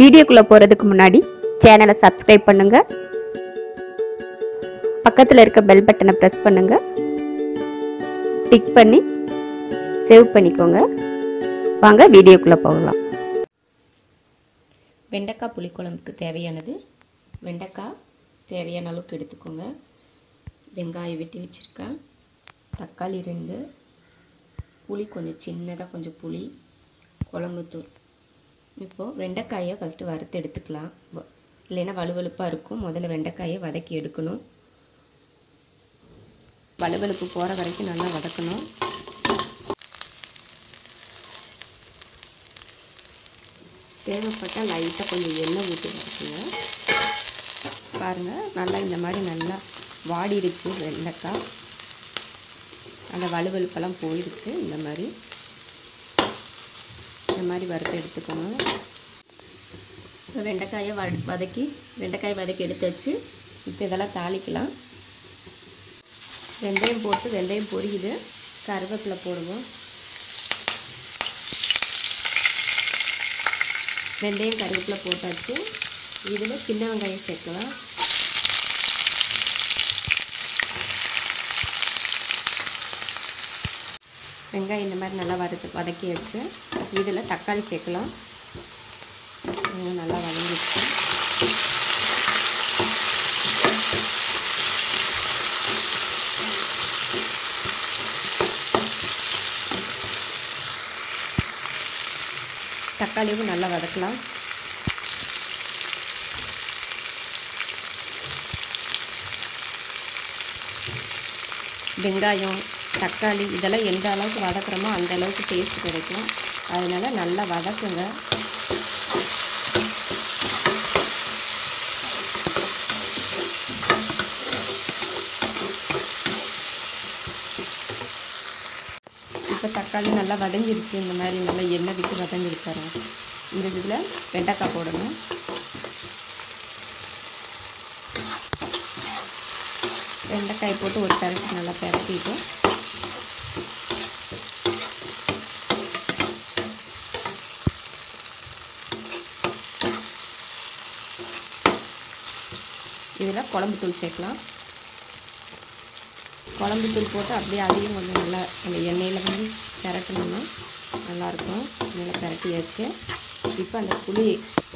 வீடியோக்குள்ளே போகிறதுக்கு முன்னாடி சேனலை சப்ஸ்கிரைப் பண்ணுங்க. பக்கத்தில் இருக்க பெல் பட்டனை ப்ரெஸ் பண்ணுங்க. டிக் பண்ணி சேவ் பண்ணிக்கோங்க. வாங்க வீடியோக்குள்ளே போகலாம். வெண்டைக்காய் புளிக்குழம்புக்கு தேவையானது வெண்டைக்காய் தேவையான அளவுக்கு எடுத்துக்கோங்க. வெங்காயம் வெட்டி வச்சுருக்கேன். தக்காளி ரெண்டு. புளி கொஞ்சம் சின்னதாக கொஞ்சம் புளி குழம்புத்தூள் இப்போது வெண்டைக்காயை ஃபஸ்ட்டு வறுத்து எடுத்துக்கலாம். வ- இல்லைன்னா வலுவலுப்பாக இருக்கும். முதல்ல வெண்டைக்காயை வதக்கி எடுக்கணும். வலுவலுப்பு போகிற வரைக்கும் நல்லா வதக்கணும். தேவைப்பட்டால் லைட்டாக கொஞ்சம் எண்ணெய் ஊற்றி வச்சுங்க பாருங்கள் நல்லா இந்த மாதிரி நல்லா வாடிடுச்சு வெண்டைக்காய். அந்த வலுவலுப்பெல்லாம் போயிடுச்சு இந்த மாதிரி. இந்த மாதிரி வறுத்து எடுத்துக்கணும் இப்போ வெண்டைக்காயை வ வதக்கி வெண்டைக்காயை வதக்கி எடுத்து வச்சு இப்போ இதெல்லாம் தாளிக்கலாம். வெந்தயம் போட்டு வெந்தயம் பொரியுது. கருவேப்பிலை போடுவோம். வெந்தயம் கருவேப்பிலை போட்டாச்சு. இதில் சின்ன வெங்காயம் சேர்க்கலாம். வெங்காயம் இந்த மாதிரி நல்லா வறுத்து வதக்கி வச்சு இதில் தக்காளி சேர்க்கலாம். நல்லா வதங்கிடுச்சு. தக்காளியும் நல்லா வதக்கலாம். வெங்காயம் தக்காளி இதெல்லாம் எந்த அளவுக்கு வதக்குறோமோ அந்த அளவுக்கு டேஸ்ட் கிடைக்கும். அதனால் நல்லா வதக்குங்க. இப்போ தக்காளி நல்லா வதங்கிருச்சு. இந்த மாதிரி நல்லா எண்ணெய் விட்டு வதங்கிருக்காரு இந்த இதில் வெண்டைக்காய் போடணும். வெண்டைக்காய் போட்டு ஒரு தரப்பு நல்லா பரட்டிட்டு இதில் குழம்பு தூள் சேர்க்கலாம். குழம்பு தூள் போட்டு அப்படியே அதையும் கொஞ்சம் நல்லா அந்த எண்ணெயில் வந்து பெரட்டணும்னா நல்லாயிருக்கும். நல்லா பெரட்டியாச்சு. இப்போ அந்த புளி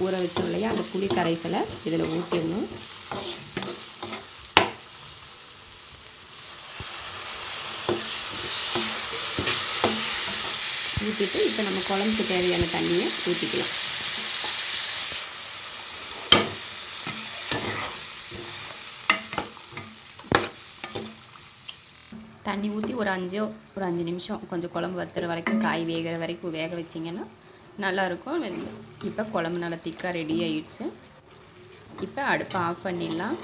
ஊற வச்சோம் இல்லையா? அந்த புளி கரைசலை இதில் ஊற்றிடணும். ஊற்றிட்டு இப்போ நம்ம குழம்புக்கு தேவையான தண்ணியை ஊற்றிக்கலாம் தண்ணி ஊற்றி ஒரு அஞ்சோ ஒரு அஞ்சு நிமிஷம் கொஞ்சம் குழம்பு வத்துற வரைக்கும் காய் வேகிற வரைக்கும் வேக வச்சிங்கன்னா நல்லாயிருக்கும் இப்போ குழம்பு நல்லா திக்காக ரெடி ஆகிடுச்சு இப்போ அடுப்பை ஆஃப் பண்ணிடலாம்.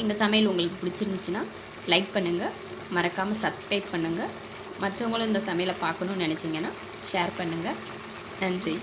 எங்கள் சமையல் உங்களுக்கு பிடிச்சிருந்துச்சின்னா லைக் பண்ணுங்கள் மறக்காமல் சப்ஸ்கிரைப் பண்ணுங்கள் மற்றவங்களும் இந்த சமையலை பார்க்கணுன்னு நினச்சிங்கன்னா ஷேர் பண்ணுங்கள் நன்றி.